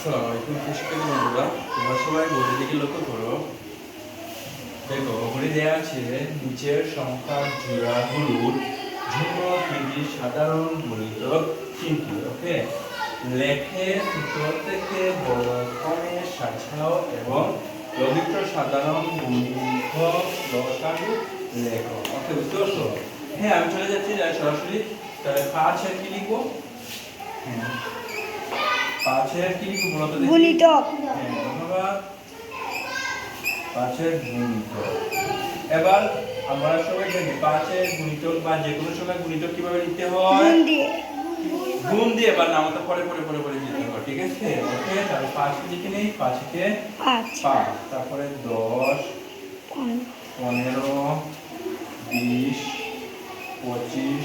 আসসালামু আলাইকুম শিক্ষার্থী বন্ধুরা। তোমরা সবাই বইটি দিকে লক্ষ্য করো। দেখো ওখানে দেওয়া আছে, নিচের সংখ্যা জোড়াগুলোর জন্য তিনটি সাধারণ গণিত চিন্তি ওকে লেখে ছোট থেকে বড় ক্রমে সাজাও এবং ললিত সাধারণ গণিত লসাগু লেখো। ওকে বুঝতে পারছ? হ্যাঁ আমি চলে যাচ্ছি সরাসরি। তাহলে পাঁচ কি লিখব? হ্যাঁ। পাঁচের কি দেখি? গুণিতক হ্যাঁ, ধন্যবাদ। পাঁচের গুণিতক এবার আমরা সবাই জানি পাঁচের গুণিতক বা যে কোনো সময় গুণিতক কীভাবে লিখতে হয়? গুণ দিয়ে। গুণ দিয়ে বা নামতা পরে পরে পরে পরে লিখতে হয় ঠিক আছে? ওকে তাহলে পাঁচ লিখে নেই পাঁচকে পাঁচ। তারপরে দশ পনেরো, বিশ পঁচিশ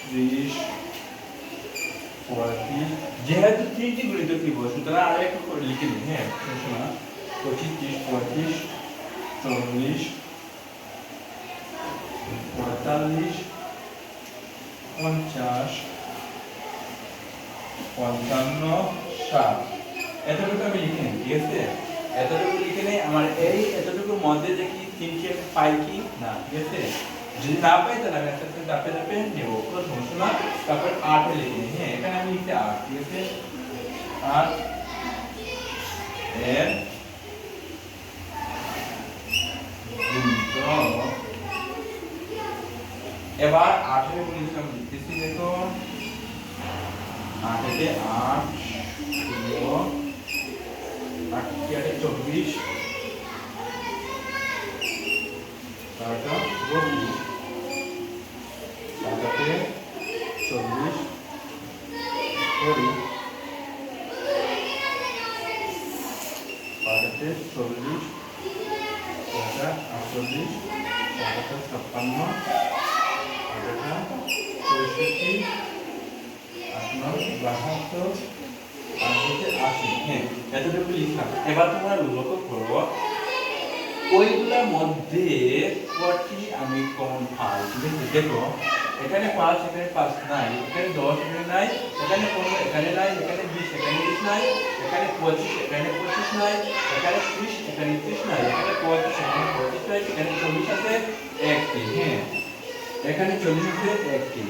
ত্রিশ যেহেতু তিনটি গণিত কি বল সুতরাং আর একটু করে লিখে নিই হ্যাঁ? শোনা পঁচিশ, ত্রিশ, পঁয়ত্রিশ, চল্লিশ, পঁয়তাল্লিশ, পঞ্চাশ, পঞ্চান্ন, ষাট। এতটুকু আমি লিখে নিই, ঠিক আছে? এতটুকু লিখে নেই, আমার এই এতটুকুর মধ্যে দেখি তিনটি আমি পাই কি? না, ঠিক আছে? যদি না পাই, তাহলে আমি আস্তে আস্তে ধাপে ধাপে নেব। কোনো সমস্যা না তারপর আটে লিখে নিই হ্যাঁ? লিখতে আট ঠিক আছে আট এর এবার আটের গুণিতক আমি লিখতেছি দেখো আটেতে আট চব্বিশ। তারটা চল্লিশ ছটা আটচল্লিশ সাতটা ছাপ্পান্ন আটটা চৌষট্টি আট নয় বাহাত্তর আর হচ্ছে আশি। হ্যাঁ এতটুকু লিখলাম। এবার তোমরা আমি কমন পাই দেখো এখানে পাঁচ এখানে পাঁচ নাই, এখানে দশ, এখানে নাই, এখানে পনেরো, এখানে নাই, এখানে বিশ এখানে বিশ নাই, এখানে পঁচিশ এখানে পঁচিশ নাই, এখানে ত্রিশ এখানে ত্রিশ নাই, এখানে পঁয়ত্রিশ এখানে পঁয়ত্রিশ নাই, এখানে চল্লিশ আছে একটি হ্যাঁ। এখানে চল্লিশ আছে একটি,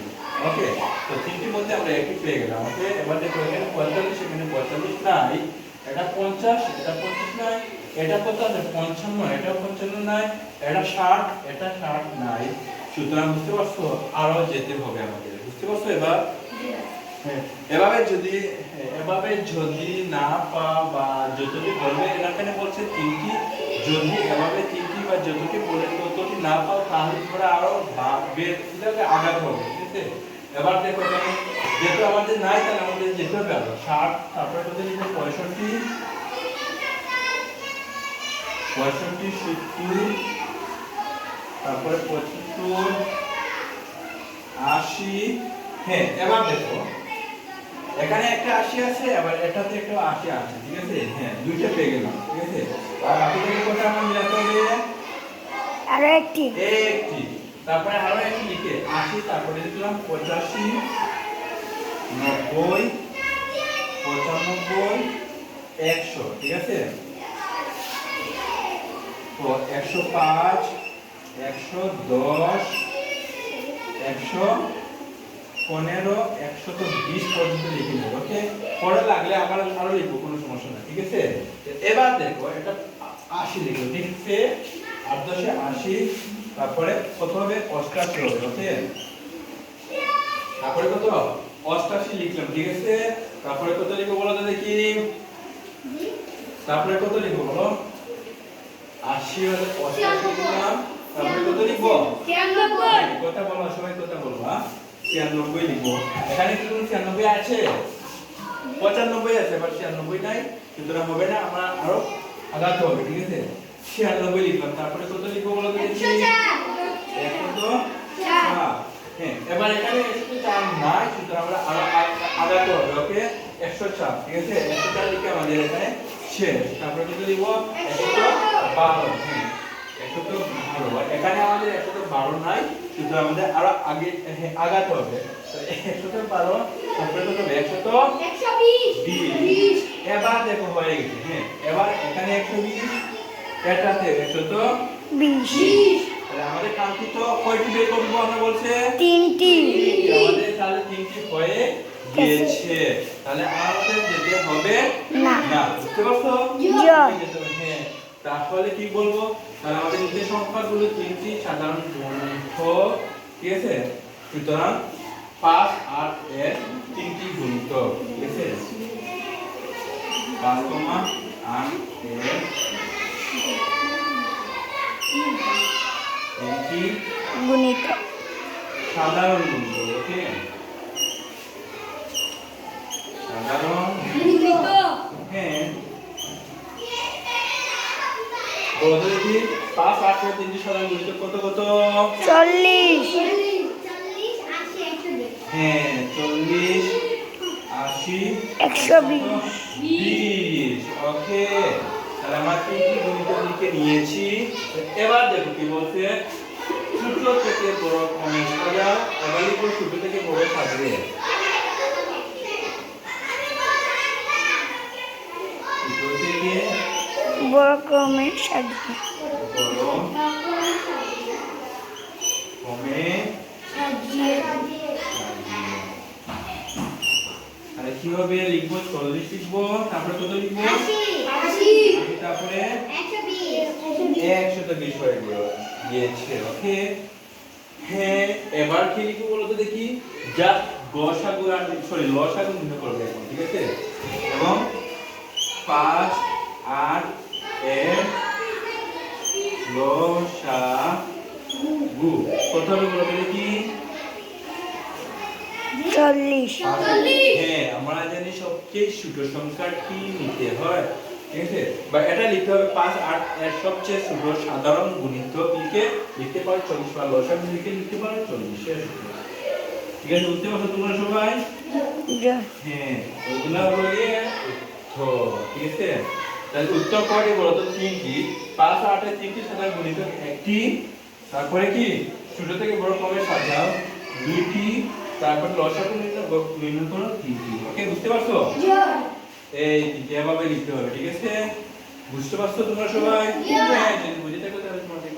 ওকে? তো তিনটির মধ্যে আমরা একটি পেয়ে গেলাম, ওকে? এবার দেখো, এখানে পঁয়তাল্লিশ এখানে পঁয়তাল্লিশ নাই, এটা পঞ্চাশ এটা পঞ্চাশ নাই, এটা কত আছে? পঞ্চান্ন এটা পঞ্চান্ন নাই, এটা ষাট এটা ষাট নাই। সুতরাং বুঝতে পারছ? আরও যেতে হবে আমাদের। বুঝতে পারছ এবার? হ্যাঁ, এভাবে যদি হ্যাঁ, এভাবে যদি না পা বা যতটি বলবে এখানে বলছে তিনটি? যদি এভাবে তিনটি বা যতটি বলে ততটি না পাও তাহলে তোমরা আরও বের কীভাবে আগাতে হবে ঠিক আছে? এবার দেখো এখানে যেহেতু আমাদের নাই তাহলে আমাদের যেতে হবে আরও ষাট তারপরে যদি লিখবে? পঁয়ষট্টি। পঁয়ষট্টি সত্তর তারপরে পঁচাত্তর আশি হ্যাঁ এবার দেখো। এখানে একটা আশি আছে আবার এটাতে একটা আশি আছে ঠিক আছে? হ্যাঁ দুইটা পেয়ে গেলাম ঠিক আছে? আর বাকি থেকে কটা আমার মিলাতে হবে? আরও একটি। একটি। তারপরে আরও একটি লিখে আশি তারপরে লিখলাম পঁচাশি নব্বই পঁচানব্বই একশো ঠিক আছে? তো একশো পাঁচ একশো দশ, একশো পনেরো, একশো তো বিশ পর্যন্ত লিখে নেব ওকে পরে লাগলে আবার আরও লিখব, কোনো সমস্যা না ঠিক আছে? এবার দেখো, এটা আশি লিখব আট দশে আশি, তারপরে কত হবে? অষ্টাশি হবে ওকে তারপরে কত? অষ্টাশি লিখলাম, ঠিক আছে? তারপরে কত লিখব বলো তো দেখি। তারপরে কত লিখব বলো? আশি হলে অষ্টাশি লিখলাম। তারপরে কত লিখব কথা বলো সবাই কথা বলো হ্যাঁ? ছিয়ানব্বই লিখব। এখানে কি কোনো ছিয়ানব্বই আছে? পঁচানব্বই আছে বাট ছিয়ানব্বই নাই সুতরাং হবে না আমরা আরও আগাতে হবে ঠিক আছে? ছিয়ানব্বই লিখলাম তারপরে কত লিখব বলো তো দেখি? একশো চার। হ্যাঁ এবার এখানে চার নাই সুতরাং আমরা আরও আগাতে হবে ওকে? একশো চার ঠিক আছে? একশো চার লিখে আমাদের এখানে শেষ। তারপরে কত লিখব? একশো বারো হ্যাঁ। একশো এখানে আমাদের একশো বারো নাই সুতরাং আমাদের আরও আগে হ্যাঁ, আগাতে হবে। একশো বারো তারপরে কত হবে। একশো তো বিশ। বিশ। বিশ এবার দেখো হয়ে গেছে হ্যাঁ। এবার এখানে একশো বিশ এটাতে একশো তো বিশ। তাহলে আমাদের কাঙ্ক্ষিত কয়টি বের করব আমরা বলছে? তিনটি। তিনটি। আমাদের তাহলে তিনটি হয়ে গিয়েছে তাহলে আমাদের যেতে হবে না। বুঝতে পারছ? জয়। তাহলে কি বলব? তাহলে আমাদের নিচের সংখ্যাগুলো তিনটি সাধারণ গুণিতক ঠিক আছে? সুতরাং পাঁচ আর এর তিনটি গুণিতক ঠিক আছে? পাঁচ কমা আট এর তিনটি গুণিত। সাধারণ গুণিতক ওকে? সাধারণ হ্যাঁ বলতে পাঁচ আট তিনটি সাধারণ গুণিতক কত কত? চল্লিশ। হ্যাঁ চল্লিশ আশি একশো বিশ। ওকে তাহলে আমরা তিনটি গণিত লিখে নিয়েছি? এবার দেখো কি বলছে ছোট থেকে বড় ক্রমে সাজা এবার লিখব ছোট থেকে বড় সাজবে ছোট থেকে সাজিয়ে বড় তাহলে কি হবে লিখব? চল্লিশ লিখব? তারপরে কত লিখব? তারপরে? একশত বিশ। হয়ে গেল। গিয়েছে ওকে। হ্যাঁ এবার কি লিখব বলো দেখি? যা গসাগু আর সরি লসাগু নির্ণয় করবে এখন ঠিক আছে? এবং পাঁচ আট এর লসাগু কত হবে বলো তো চল্লিশ। হ্যাঁ আমরা জানি সবচেয়ে ছোট সংখ্যাটি নিতে হয়? ঠিক আছে? বা এটা লিখতে হবে পাঁচ আট এর সবচেয়ে ছোট সাধারণ গুণিতক লিখে লিখতে পারো চল্লিশ বা লসাগু লিখে লিখতে পারো চল্লিশের ঠিক আছে বুঝতে পারছ তোমরা সবাই? হ্যাঁ ওগুলা হলো ঠিক আছে? তাহলে উত্তর কয়টি বলো তো তিনটি পাঁচ আটের তিনটি সাধারণ গুণিত একটি। তারপরে কি? ছোট থেকে বড় ক্রমে সাজাও দুইটি তারপর লসাগু নির্ণয় করো তিনটি। ওকে বুঝতে পারছ? এই যেভাবে এভাবে লিখতে হবে ঠিক আছে? বুঝতে পারছ তোমরা সবাই? হ্যাঁ যদি বুঝে থাকো তাহলে ধন্যবাদ